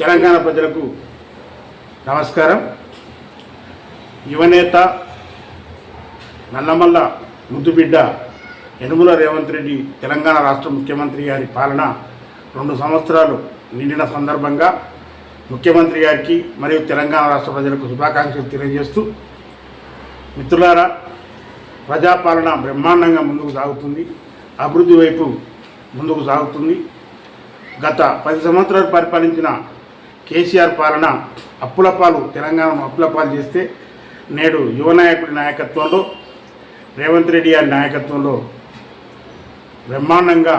తెలంగాణ ప్రజలకు నమస్కారం. యువనేత నల్లమల్ల ముద్దుబిడ్డ యనుమల రేవంత్ రెడ్డి తెలంగాణ రాష్ట్ర ముఖ్యమంత్రి గారి పాలన రెండు సంవత్సరాలు నిండిన సందర్భంగా ముఖ్యమంత్రి గారికి మరియు తెలంగాణ రాష్ట్ర ప్రజలకు శుభాకాంక్షలు తెలియజేస్తూ మిత్రులారా ప్రజాపాలన బ్రహ్మాండంగా ముందుకు సాగుతుంది అభివృద్ధి వైపు ముందుకు సాగుతుంది. గత పది సంవత్సరాలు పరిపాలించిన కేసీఆర్ పాలన అప్పులపాలు తెలంగాణను అప్పులపాలు చేస్తే నేడు యువ నాయకుడి నాయకత్వంలో రేవంత్ రెడ్డి గారి నాయకత్వంలో బ్రహ్మాండంగా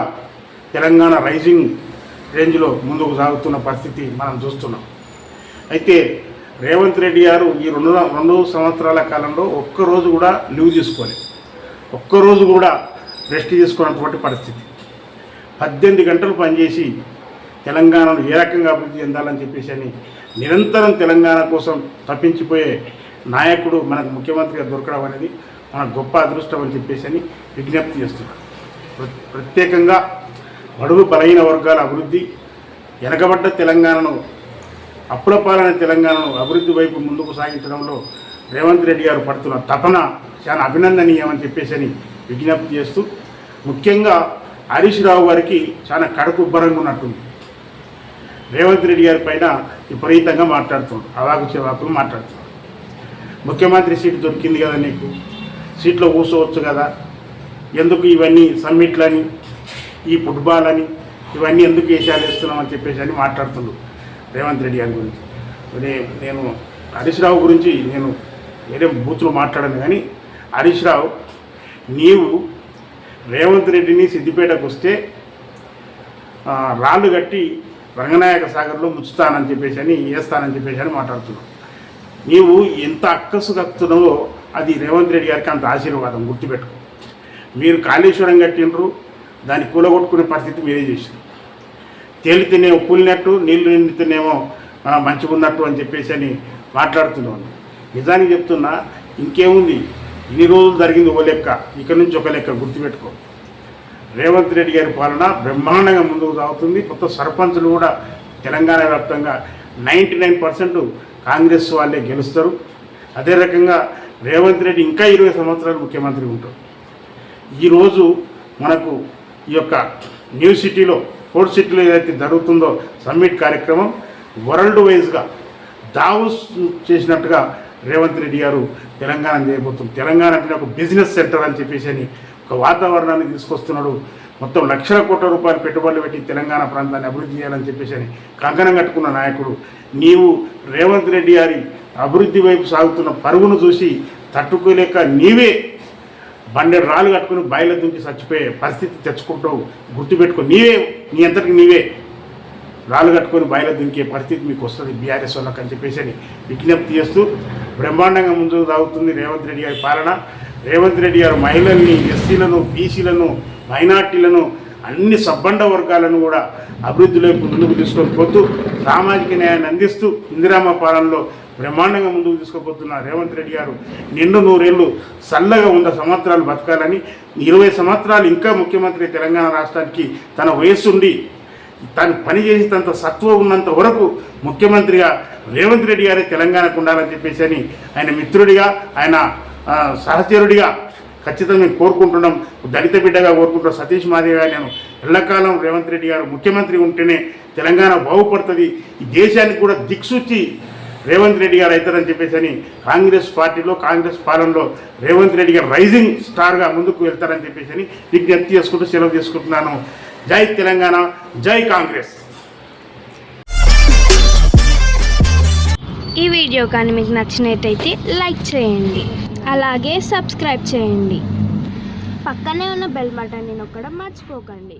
తెలంగాణ రైజింగ్ రేంజ్లో ముందుకు సాగుతున్న పరిస్థితి మనం చూస్తున్నాం. అయితే రేవంత్ రెడ్డి గారు ఈ రెండు రెండు సంవత్సరాల కాలంలో ఒక్కరోజు కూడా లీవ్ తీసుకోలేదు. ఒక్కరోజు కూడా రెస్ట్ తీసుకున్నటువంటి పరిస్థితి. పద్దెనిమిది గంటలు పనిచేసి తెలంగాణను ఏ రకంగా అభివృద్ధి చెందాలని చెప్పేసి అని నిరంతరం తెలంగాణ కోసం తప్పించిపోయే నాయకుడు మనకు ముఖ్యమంత్రిగా దొరకడం అనేది మన గొప్ప అదృష్టం అని చెప్పేసి అని విజ్ఞప్తి చేస్తున్నారు ప్ర- ప్రత్యేకంగా బడుగు బలహీన వర్గాల అభివృద్ధి వెనకబడ్డ తెలంగాణను అప్పుల పాలన తెలంగాణను అభివృద్ధి వైపు ముందుకు సాగించడంలో రేవంత్ రెడ్డి గారు పడుతున్న తపన చాలా అభినందనీయమని చెప్పేసి అని విజ్ఞప్తి చేస్తూ ముఖ్యంగా హరీష్ రావు గారికి చాలా కడుపుబ్బరంగా ఉన్నట్టుంది. రేవంత్ రెడ్డి గారి పైన విపరీతంగా మాట్లాడుతున్నాడు. అవాకు చెవాకులు మాట్లాడుతున్నాడు. ముఖ్యమంత్రి సీటు దొరికింది కదా నీకు? సీట్లో కూర్చోవచ్చు కదా. ఎందుకు ఇవన్నీ సమ్మిట్లని ఈ ఫుట్బాల్ అని ఇవన్నీ ఎందుకు వేషాలు వేస్తున్నాం అని చెప్పేసి అని మాట్లాడుతుండ్రు రేవంత్ రెడ్డి గారి గురించి. నేను హరీష్ రావు గురించి నేను వేరే బూతులు మాట్లాడను కానీ హరీష్ రావు నీవు రేవంత్ రెడ్డిని సిద్దిపేటకు వస్తే రాళ్ళు కట్టి రంగనాయక సాగర్లో ముచ్చుతానని చెప్పేసి అని వేస్తానని చెప్పేసి అని మాట్లాడుతున్నావు నీవు ఎంత అక్కసు కక్కుతున్నావో అది రేవంత్ రెడ్డి గారికి అంత ఆశీర్వాదం గుర్తుపెట్టుకో. మీరు కాళేశ్వరం కట్టిండ్రు దాన్ని కూలగొట్టుకునే పరిస్థితి మీరే చేసింది. తేలితేనేమో కూలినట్టు నీళ్ళు నిండితేనేమో మంచిగా ఉన్నట్టు అని చెప్పేసి అని మాట్లాడుతున్నాను నిజానికి చెప్తున్నా ఇంకేముంది? ఇన్ని రోజులు జరిగింది ఒక లెక్క ఇక నుంచి ఒక లెక్క గుర్తుపెట్టుకో. రేవంత్ రెడ్డి గారి పాలన బ్రహ్మాండంగా ముందుకు సాగుతుంది. మొత్తం సర్పంచులు కూడా తెలంగాణ వ్యాప్తంగా నైంటీ నైన్ పర్సెంట్ కాంగ్రెస్ వాళ్ళే గెలుస్తారు. అదే రకంగా రేవంత్ రెడ్డి ఇంకా ఇరవై సంవత్సరాలు ముఖ్యమంత్రి ఉంటారు. ఈరోజు మనకు ఈ యొక్క న్యూ సిటీలో ఫోర్త్ సిటీలో ఏదైతే జరుగుతుందో సమ్మిట్ కార్యక్రమం వరల్డ్ వైజ్గా దావోస్ చేసినట్టుగా రేవంత్ రెడ్డి గారు తెలంగాణ చేయబోతుంది తెలంగాణ అంటే ఒక బిజినెస్ సెంటర్ అని చెప్పేసి అని ఒక వాతావరణాన్ని తీసుకొస్తున్నాడు. మొత్తం లక్షల కోట్ల రూపాయలు పెట్టుబడులు పెట్టి తెలంగాణ ప్రాంతాన్ని అభివృద్ధి చేయాలని చెప్పేసి అని కంకణం కట్టుకున్న నాయకుడు. నీవు రేవంత్ రెడ్డి గారి అభివృద్ధి వైపు సాగుతున్న పరుగును చూసి తట్టుకోలేక నీవే బండెడు రాళ్ళు కట్టుకుని బయలు దుంకి చచ్చిపోయే పరిస్థితి తెచ్చుకుంటావు. గుర్తుపెట్టుకో నీవే నీ అంతటికి నీవే. రాళ్ళు కట్టుకొని బయలు దుంకే పరిస్థితి మీకు వస్తుంది బీఆర్ఎస్ వాళ్ళకి అని చెప్పేసి అని విజ్ఞప్తి చేస్తూ బ్రహ్మాండంగా ముందుకు సాగుతుంది రేవంత్ రెడ్డి గారి పాలన. రేవంత్ రెడ్డి గారు మహిళల్ని ఎస్సీలను బీసీలను మైనార్టీలను అన్ని సబ్బండ వర్గాలను కూడా అభివృద్ధిలోకి ముందుకు తీసుకొని పోతూ సామాజిక న్యాయాన్ని అందిస్తూ ఇందిరామ పాలనలో బ్రహ్మాండంగా ముందుకు తీసుకుపోతున్న రేవంత్ రెడ్డి గారు నిండు నూరేళ్ళు చల్లగా వంద సంవత్సరాలు బతకాలని ఇరవై సంవత్సరాలు ఇంకా ముఖ్యమంత్రి తెలంగాణ రాష్ట్రానికి తన వయస్సుండి తను పనిచేసేంత సత్వం ఉన్నంత వరకు ముఖ్యమంత్రిగా రేవంత్ రెడ్డి గారే తెలంగాణకు ఉండాలని చెప్పేసి అని ఆయన మిత్రుడిగా ఆయన సహచరుడిగా ఖచ్చితంగా మేము కోరుకుంటున్నాం. దళిత బిడ్డగా కోరుకుంటున్నాం సతీష్ మాదేవి గారు నేను ఎల్లకాలం రేవంత్ రెడ్డి గారు ముఖ్యమంత్రి ఉంటేనే తెలంగాణ బాగుపడుతుంది. ఈ దేశానికి కూడా దిక్సూచి రేవంత్ రెడ్డి గారు అవుతారని చెప్పేసి అని కాంగ్రెస్ పార్టీలో కాంగ్రెస్ పాలనలో రేవంత్ రెడ్డి గారు రైజింగ్ స్టార్గా ముందుకు వెళ్తారని చెప్పేసి అని విజ్ఞప్తి చేసుకుంటూ సెలవు తీసుకుంటున్నాను. జై తెలంగాణ జై కాంగ్రెస్. ఈ వీడియో కానీ మీకు నచ్చినట్టయితే లైక్ చేయండి. అలాగే సబ్స్క్రైబ్ చేయండి. పక్కనే ఉన్న బెల్ బటన్ని నొక్కడం మర్చిపోకండి.